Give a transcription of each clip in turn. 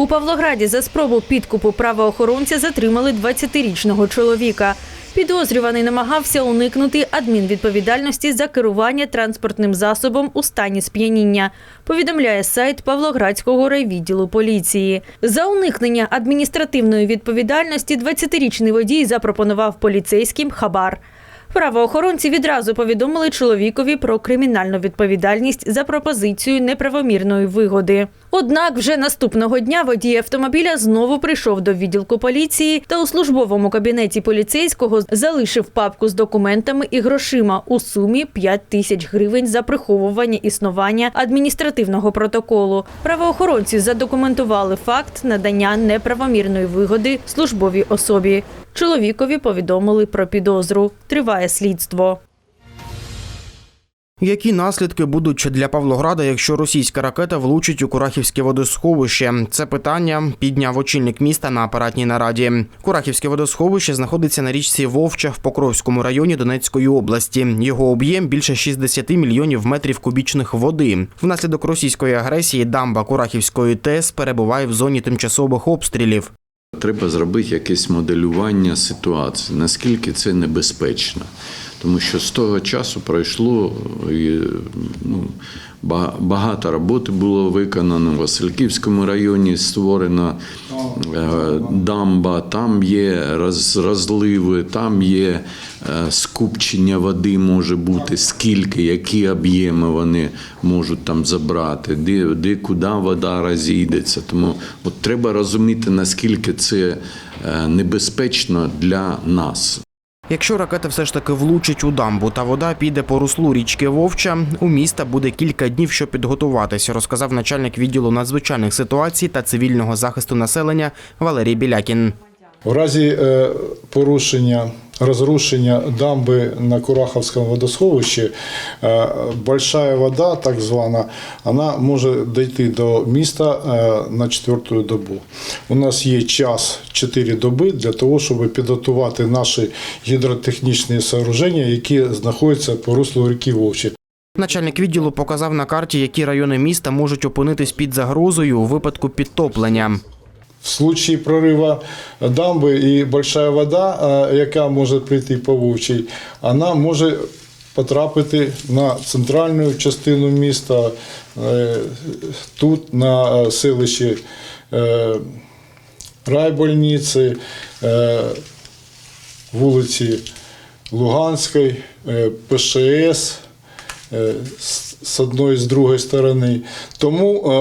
У Павлограді за спробу підкупу правоохоронця затримали 20-річного чоловіка. Підозрюваний намагався уникнути адмінвідповідальності за керування транспортним засобом у стані сп'яніння. Повідомляє сайт Павлоградського райвідділу поліції. За уникнення адміністративної відповідальності 20-річний водій запропонував поліцейським хабар. Правоохоронці відразу повідомили чоловікові про кримінальну відповідальність за пропозицію неправомірної вигоди. Однак вже наступного дня водій автомобіля знову прийшов до відділку поліції та у службовому кабінеті поліцейського залишив папку з документами і грошима у сумі 5 тисяч гривень за приховування існування адміністративного протоколу. Правоохоронці задокументували факт надання неправомірної вигоди службовій особі. Чоловікові повідомили про підозру. Триває слідство. Які наслідки будуть для Павлограда, якщо російська ракета влучить у Курахівське водосховище? Це питання підняв очільник міста на апаратній нараді. Курахівське водосховище знаходиться на річці Вовча в Покровському районі Донецької області. Його об'єм більше 60 мільйонів метрів кубічних води. Внаслідок російської агресії дамба Курахівської ТЕС перебуває в зоні тимчасових обстрілів. Треба зробити якесь моделювання ситуації, наскільки це небезпечно. Тому що з того часу пройшло ну, ба- багато роботи було виконано. В Васильківському районі створена е, дамба, там є роз, розливи, там є е, скупчення води може бути, скільки, які об'єми вони можуть там забрати, де, де куди вода розійдеться. Тому от треба розуміти, наскільки це е, небезпечно для нас. Якщо ракета все ж таки влучить у дамбу та вода піде по руслу річки Вовча, у міста буде кілька днів, щоб підготуватися, розказав начальник відділу надзвичайних ситуацій та цивільного захисту населення Валерій Білякін. В разі е, порушення, розрушення дамби на Кураховському водосховищі, е, большая вода, так звана, вона може дійти до міста е, на четверту добу. У нас є час 4 доби для того, щоб підготувати наші гідротехнічні сооруження, які знаходяться по руслу ріки Вовчі. Начальник відділу показав на карті, які райони міста можуть опинитись під загрозою у випадку підтоплення. В случае прорива дамби і большая вода, е, яка може прийти по Вовчій, вона може потрапити на центральну частину міста, е, тут на е, селищі е, райбольниці, вулиці Луганської, ПШС з з одної з другої сторони. Тому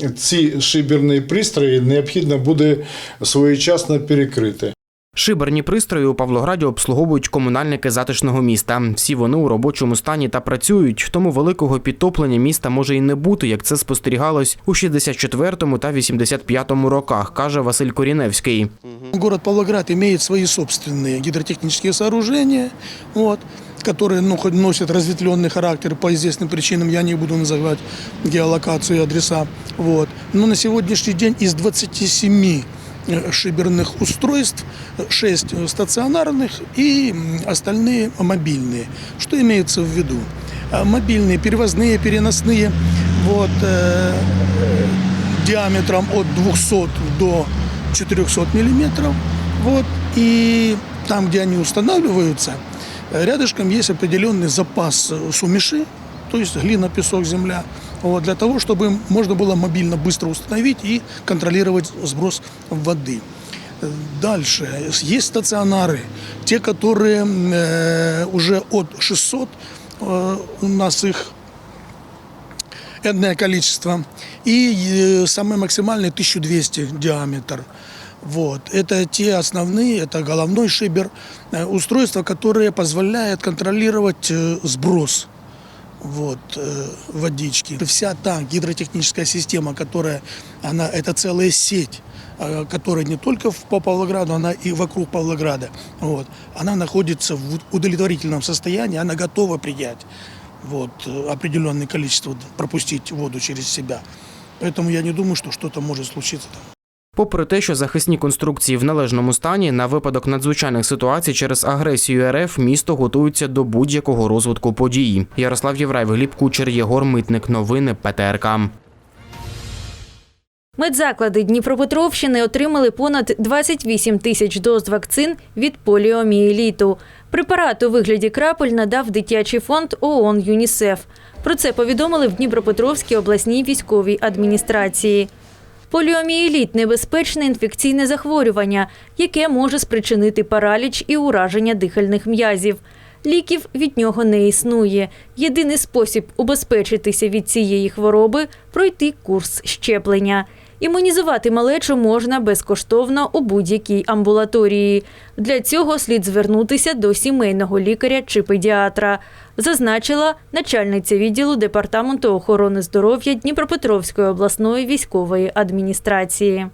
е, ці шиберні пристрої необхідно буде своєчасно перекрити. Шиберні пристрої у Павлограді обслуговують комунальники затишного міста. Всі вони у робочому стані та працюють, тому великого підтоплення міста може і не бути, як це спостерігалось у 64-му та 85-му роках, каже Василь Коріневський. Город Павлоград имеет свои собственные гидротехнические сооружения, вот, которые ну, хоть носят разветвленный характер по известным причинам, я не буду называть геолокацию и адреса. Вот. Но на сегодняшний день из 27 э, шиберных устройств 6 стационарных и остальные мобильные. Что имеется в виду? А, Мобильные, перевозные, переносные, вот, э, диаметром от 200 до 400 миллиметров. Вот. И там, где они устанавливаются, э, рядышком есть определенный запас э, сумеши, то есть глина, песок, земля, вот, для того, чтобы можно было мобильно быстро установить и контролировать сброс воды. Дальше. Есть стационары, те, которые э, уже от 600, э, у нас их энное количество. И э, самый максимальный 1200 диаметр. Вот. Это те основные, это головной шибер, э, устройства, которые позволяют контролировать э, сброс вот, э, водички. Вся та гидротехническая система, которая, она, это целая сеть, которая не только по Павлограду, она и вокруг Павлограда. Вот. Она находится в удовлетворительном состоянии, она готова принять вот, определенное количество, пропустить воду через себя. Поэтому я не думаю, что что-то может случиться там. Попри те, що захисні конструкції в належному стані, на випадок надзвичайних ситуацій через агресію РФ місто готується до будь-якого розвитку подій. Ярослав Євраєв, Гліб Кучер, Єгор Митник. Новини ПТРК. Медзаклади Дніпропетровщини отримали понад 28 тисяч доз вакцин від поліомієліту. Препарат у вигляді крапель надав дитячий фонд ООН ЮНІСЕФ. Про це повідомили в Дніпропетровській обласній військовій адміністрації. Поліомієліт – небезпечне інфекційне захворювання, яке може спричинити параліч і ураження дихальних м'язів. Ліків від нього не існує. Єдиний спосіб убезпечитися від цієї хвороби – пройти курс щеплення. Імунізувати малечу можна безкоштовно у будь-якій амбулаторії. Для цього слід звернутися до сімейного лікаря чи педіатра, зазначила начальниця відділу Департаменту охорони здоров'я Дніпропетровської обласної військової адміністрації.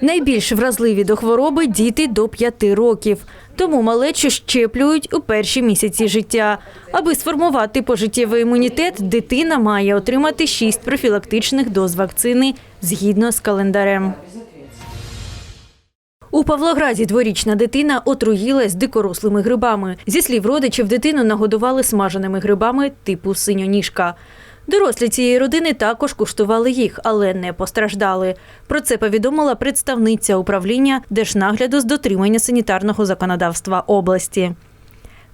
Найбільш вразливі до хвороби діти до 5 років. Тому малечу щеплюють у перші місяці життя. Аби сформувати пожиттєвий імунітет, дитина має отримати 6 профілактичних доз вакцини згідно з календарем. У Павлограді дворічна дитина отруїлась дикорослими грибами. Зі слів родичів, дитину нагодували смаженими грибами типу синьоніжка. Дорослі цієї родини також куштували їх, але не постраждали. Про це повідомила представниця управління Держнагляду з дотримання санітарного законодавства області.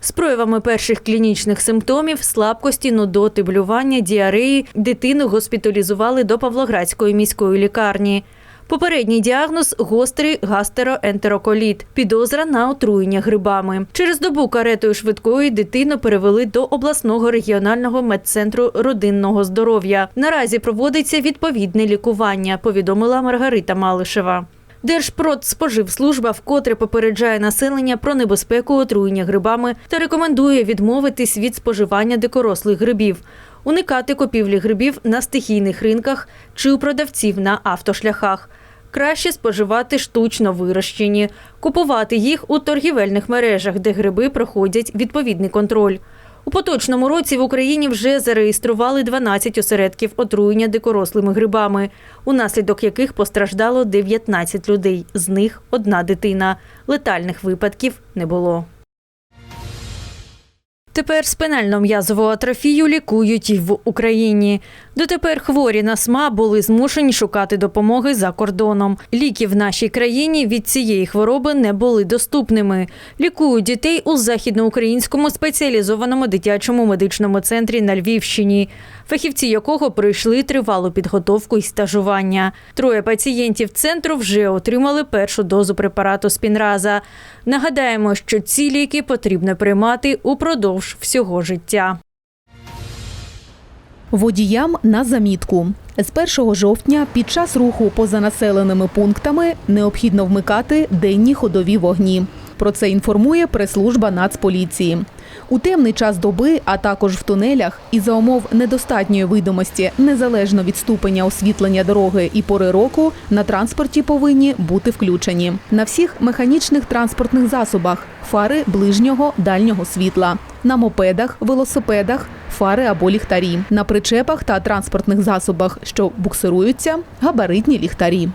З проявами перших клінічних симптомів слабкості, нудоти, блювання, діареї дитину госпіталізували до Павлоградської міської лікарні. Попередній діагноз гострий гастероентероколіт, підозра на отруєння грибами. Через добу каретою швидкої дитину перевели до обласного регіонального медцентру родинного здоров'я. Наразі проводиться відповідне лікування, повідомила Маргарита Малишева. Держпродспоживслужба вкотре попереджає населення про небезпеку отруєння грибами та рекомендує відмовитись від споживання дикорослих грибів, уникати купівлі грибів на стихійних ринках чи у продавців на автошляхах. Краще споживати штучно вирощені, купувати їх у торгівельних мережах, де гриби проходять відповідний контроль. У поточному році в Україні вже зареєстрували 12 осередків отруєння дикорослими грибами, унаслідок яких постраждало 19 людей, з них одна дитина. Летальних випадків не було. Тепер спинально м'язову атрофію лікують і в Україні. Дотепер хворі на СМА були змушені шукати допомоги за кордоном. Ліки в нашій країні від цієї хвороби не були доступними. Лікують дітей у західноукраїнському спеціалізованому дитячому медичному центрі на Львівщині, фахівці якого пройшли тривалу підготовку і стажування. Троє пацієнтів центру вже отримали першу дозу препарату спінраза. Нагадаємо, що ці ліки потрібно приймати упродовж всього життя. Водіям на замітку. З 1 жовтня під час руху поза населеними пунктами необхідно вмикати денні ходові вогні. Про це інформує прес-служба Нацполіції. У темний час доби, а також в тунелях, і за умов недостатньої видимості, незалежно від ступеня освітлення дороги і пори року, на транспорті повинні бути включені. На всіх механічних транспортних засобах фари ближнього дальнього світла, на мопедах, велосипедах, фари або ліхтарі, на причепах та транспортних засобах, що буксируються, габаритні ліхтарі.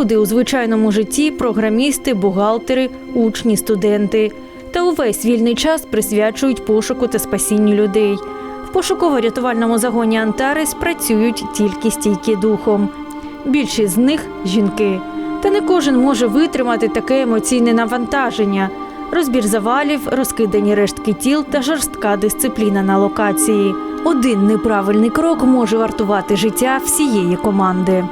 Люди у звичайному житті програмісти, бухгалтери, учні, студенти. Та увесь вільний час присвячують пошуку та спасінню людей. В пошуково-рятувальному загоні Антарес працюють тільки стійкі духом. Більшість з них жінки. Та не кожен може витримати таке емоційне навантаження. Розбір завалів, розкидані рештки тіл та жорстка дисципліна на локації. Один неправильний крок може вартувати життя всієї команди.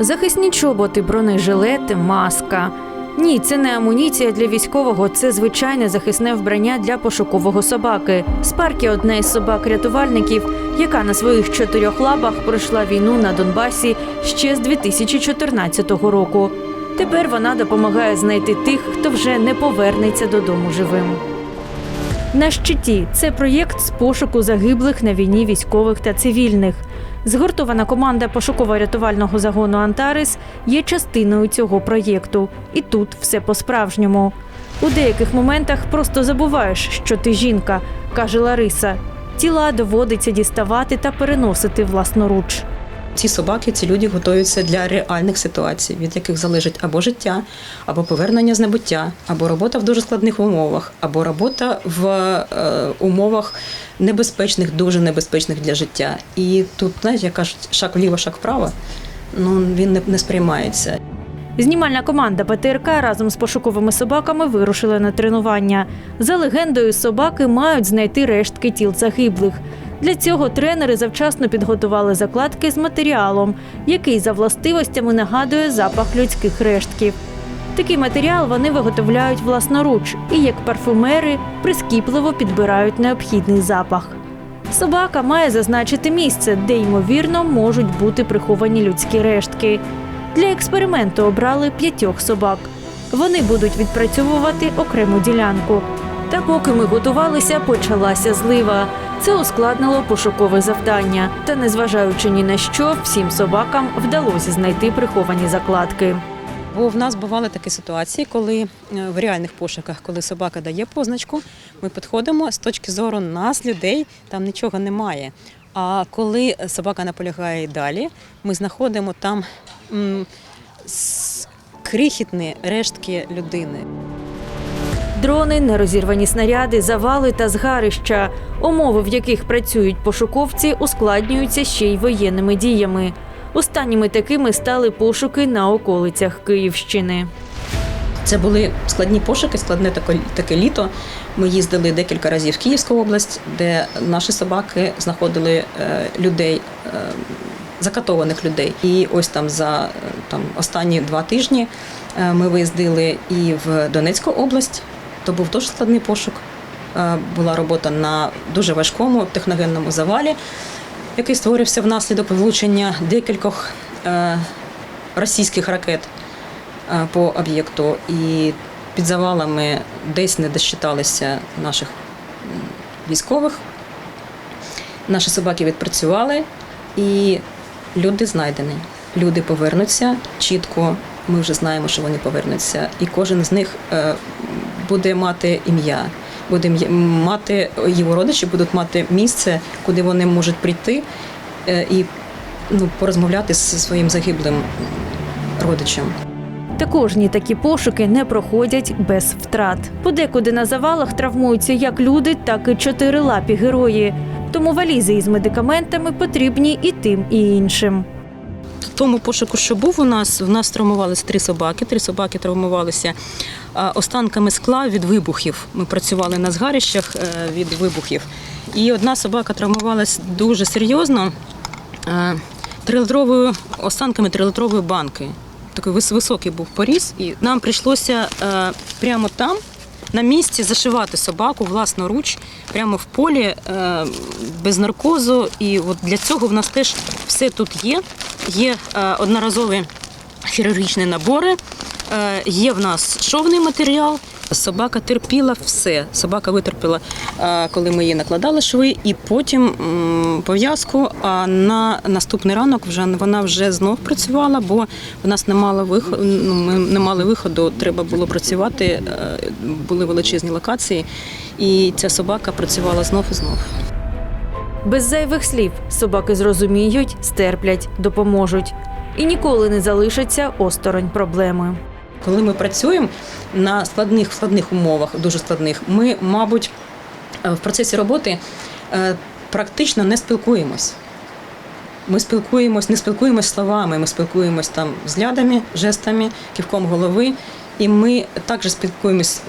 Захисні чоботи, бронежилети, маска. Ні, це не амуніція для військового, це звичайне захисне вбрання для пошукового собаки. Спаркі одна із собак-рятувальників, яка на своїх чотирьох лапах пройшла війну на Донбасі ще з 2014 року. Тепер вона допомагає знайти тих, хто вже не повернеться додому живим. На щиті це проєкт з пошуку загиблих на війні військових та цивільних. Згуртована команда пошуково-рятувального загону Антарес є частиною цього проєкту. І тут все по-справжньому. У деяких моментах просто забуваєш, що ти жінка, каже Лариса. Тіла доводиться діставати та переносити власноруч. Ці собаки, ці люди готуються для реальних ситуацій, від яких залежить або життя, або повернення з небуття, або робота в дуже складних умовах, або робота в е, умовах небезпечних, дуже небезпечних для життя. І тут, знаєте, як кажуть, шаг вліво, шаг вправо, ну він не, не сприймається. Знімальна команда ПТРК разом з пошуковими собаками вирушила на тренування. За легендою, собаки мають знайти рештки тіл загиблих. Для цього тренери завчасно підготували закладки з матеріалом, який за властивостями нагадує запах людських рештків. Такий матеріал вони виготовляють власноруч і, як парфумери, прискіпливо підбирають необхідний запах. Собака має зазначити місце, де ймовірно можуть бути приховані людські рештки. Для експерименту обрали п'ятьох собак. Вони будуть відпрацьовувати окрему ділянку. Та поки ми готувалися, почалася злива. Це ускладнило пошукове завдання. Та незважаючи ні на що, всім собакам вдалося знайти приховані закладки. Бо в нас бували такі ситуації, коли е, в реальних пошуках, коли собака дає позначку, ми підходимо з точки зору нас, людей, там нічого немає. А коли собака наполягає далі, ми знаходимо там крихітні рештки людини. Дрони, нерозірвані снаряди, завали та згарища. Умови, в яких працюють пошуковці, ускладнюються ще й воєнними діями. Останніми такими стали пошуки на околицях Київщини. Це були складні пошуки, складне таке, таке літо. Ми їздили декілька разів в Київську область, де наші собаки знаходили е, людей, е, закатованих людей. І ось там за е, там, останні два тижні ми виїздили і в Донецьку область. То був дуже складний пошук. Е, Була робота на дуже важкому техногенному завалі, який створився внаслідок влучення декількох е, російських ракет е, по об'єкту. І під завалами десь не досчиталися наших військових. Наші собаки відпрацювали, і люди знайдені. Люди повернуться чітко. Ми вже знаємо, що вони повернуться, і кожен з них буде мати ім'я. Буде мати його родичі будуть мати місце, куди вони можуть прийти е, і ну, порозмовляти зі своїм загиблим родичем. Та кожні такі пошуки не проходять без втрат. Подекуди на завалах травмуються як люди, так і чотирилапі герої. Тому валізи із медикаментами потрібні і тим, і іншим. Тому пошуку, що був у нас, в нас травмувалися три собаки. Три собаки травмувалися останками скла від вибухів. Ми працювали на згарищах е, від вибухів. І одна собака травмувалась дуже серйозно е, трилитровою останками трилитрової банки. Такий вис- високий був поріз, і нам прийшлося е, прямо там. На місці зашивати собаку власноруч, прямо в полі, е, без наркозу. І от для цього в нас теж все тут є. Є е, одноразові хірургічні набори, е, є в нас шовний матеріал. Собака терпіла все. Собака витерпіла, е, коли ми її накладали шви, і потім пов'язку. А на наступний ранок вже вона вже знов працювала, бо в нас не мало виходу. Ну, ми не мали виходу. Треба було працювати. Були величезні локації, і ця собака працювала знов і знов. Без зайвих слів собаки зрозуміють, стерплять, допоможуть і ніколи не залишаться осторонь проблеми. Коли ми працюємо на складних складних умовах, дуже складних, ми, мабуть, е, в процесі роботи е, практично не спілкуємось. Ми спілкуємось, не спілкуємось словами, ми спілкуємось там взглядами, жестами, кивком голови. І ми також спілкуємось,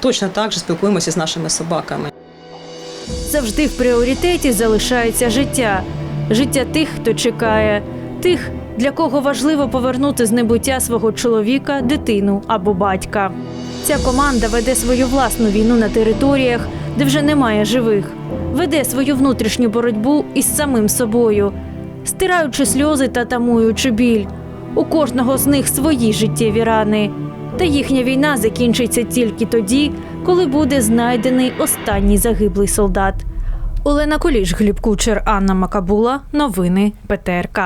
точно так же спілкуємося з нашими собаками. Завжди в пріоритеті залишається життя. Життя тих, хто чекає, тих, для кого важливо повернути з небуття свого чоловіка, дитину або батька. Ця команда веде свою власну війну на територіях, де вже немає живих, веде свою внутрішню боротьбу із самим собою, стираючи сльози та тамуючи біль. У кожного з них свої життєві рани. Та їхня війна закінчиться тільки тоді, коли буде знайдений останній загиблий солдат. Олена Коліш, Гліб Кучер, Анна Макабула. Новини ПТРК.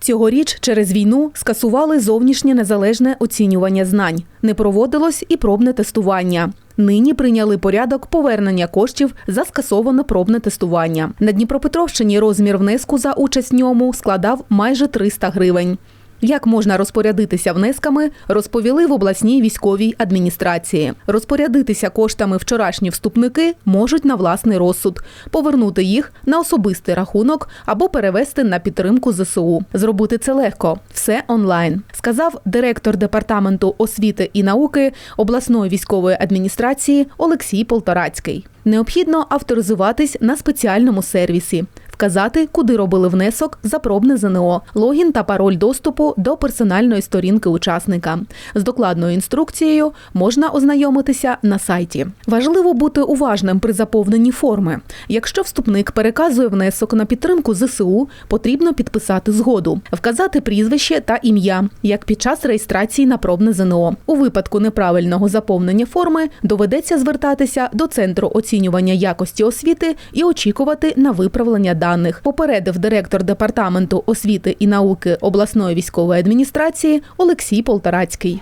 Цьогоріч через війну скасували зовнішнє незалежне оцінювання знань. Не проводилось і пробне тестування. Нині прийняли порядок повернення коштів за скасоване пробне тестування. На Дніпропетровщині розмір внеску за участь в ньому складав майже 300 гривень. Як можна розпорядитися внесками, розповіли в обласній військовій адміністрації. Розпорядитися коштами вчорашні вступники можуть на власний розсуд, повернути їх на особистий рахунок або перевести на підтримку ЗСУ. Зробити це легко, все онлайн, сказав директор департаменту освіти і науки обласної військової адміністрації Олексій Полторацький. Необхідно авторизуватись на спеціальному сервісі вказати, куди робили внесок за пробне ЗНО, логін та пароль доступу до персональної сторінки учасника. З докладною інструкцією можна ознайомитися на сайті. Важливо бути уважним при заповненні форми. Якщо вступник переказує внесок на підтримку ЗСУ, потрібно підписати згоду, вказати прізвище та ім'я, як під час реєстрації на пробне ЗНО. У випадку неправильного заповнення форми доведеться звертатися до центру оцінювання якості освіти і очікувати на виправлення даних. Попередив директор департаменту освіти і науки обласної військової адміністрації Олексій Полторацький.